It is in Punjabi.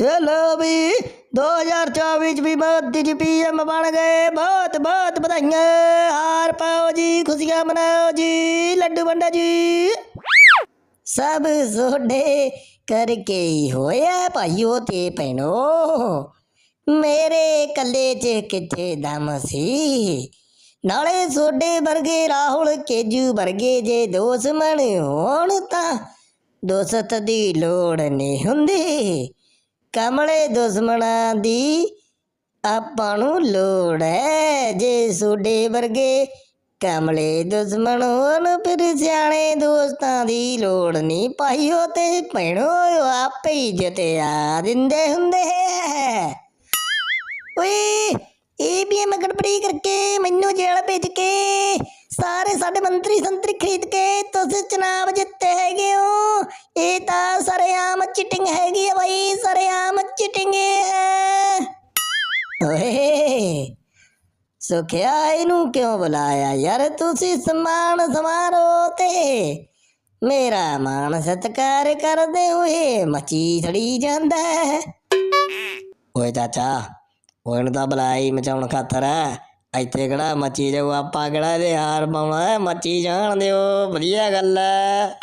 ਹੈਲੋ ਵੀ 2024 ਚ ਵੀ ਮੋਦੀ ਜੀ ਪੀਐਮ ਬਣ ਗਏ। ਬਹੁਤ ਬਹੁਤ ਵਧਾਈਆਂ। ਹਾਰ ਪਾਓ ਜੀ, ਖੁਸ਼ੀਆਂ ਮਨਾਓ ਜੀ, ਲੱਡੂ ਵੰਡੋ ਜੀ। ਸਭ ਤੁਹਾਡੇ ਕਰਕੇ ਹੀ ਹੋਇਆ ਭਾਈਓ ਤੇ ਭੈਣੋ। ਮੇਰੇ ਕੱਲੇ 'ਚ ਕਿੱਥੇ ਦਮ ਸੀ? ਨਾਲੇ ਸੋਡੇ ਵਰਗੇ ਰਾਹੁਲ ਕੇਜੂ ਵਰਗੇ ਜੇ ਦੁਸ਼ਮਣ ਹੋਣ ਤਾਂ ਦੋਸਤ ਦੀ ਲੋੜ ਨਹੀਂ ਹੁੰਦੀ। ਕਮਲੇ ਦੁਸ਼ਮਣਾਂ ਦੀ ਆਪਾਂ ਨੂੰ ਲੋੜ ਹੈ ਜੇ ਤੁਹਾਡੇ ਵਰਗੇ ਕਮਲੇ ਦੁਸ਼ਮਣ ਹੋਣ, ਫਿਰ ਸਿਆਣੇ ਦੋਸਤਾਂ ਦੀ ਲੋੜ ਨਹੀਂ ਭਾਈਓ ਤੇ ਭੈਣੋ ਆਪੇ ਹੀ ਜਿੱਤਿਆ ਦਿੰਦੇ ਹੁੰਦੇ ਹੈ ਓਏ, ਇਹ ਵੀ ਮੈਂ ਗੜਬੜੀ ਕਰਕੇ, ਮੈਨੂੰ ਜੇਲ੍ਹ ਭੇਜ ਕੇ, ਸਾਰੇ ਸਾਡੇ ਮੰਤਰੀ ਸੰਤਰੀ ਖਰੀਦ ਕੇ, ਤੁਸੀਂ ਚੁਣਾਵ ਜਿੱਤੇ ਹੈਗੇ ਹੋ। ਇਹ ਤਾਂ ਸਰੇਆਮ ਚਿਟਿੰਗ ਹੈਗੀ ਆ ਬਾਈ, ਸਰੇਆਮ ਚਿਟਿੰਗ ਹੈ। ਓਏ, ਸੁਖਿਆ ਇਹਨੂੰ ਕਿਉਂ ਬੁਲਾਇਆ ਯਾਰ? ਤੁਸੀਂ ਸਮਾਨ ਸਮਾਰੋ ਤੇ। ਮੇਰਾ ਮਾਨ ਸਤਕਾਰ ਕਰਦੇ ਹੋਏ ਮੱਚੀ ਥੜੀ ਜਾਂਦਾ ਹੈ। ਓਏ ਚਾਚਾ ਓਏ ਤਾਂ ਬੁਲਾਈ ਮਚਾਉਣ ਖਾਤਰ ਹੈ। ਇੱਥੇ ਕਿਹੜਾ ਮੱਚੀ ਜਾਊ? ਆਪਾਂ ਕਿਹੜਾ ਇਹਦੇ ਹਾਰ ਪਾਉਣਾ ਹੈ? ਮੱਚੀ ਜਾਣ ਦਿਓ, ਵਧੀਆ ਗੱਲ ਹੈ।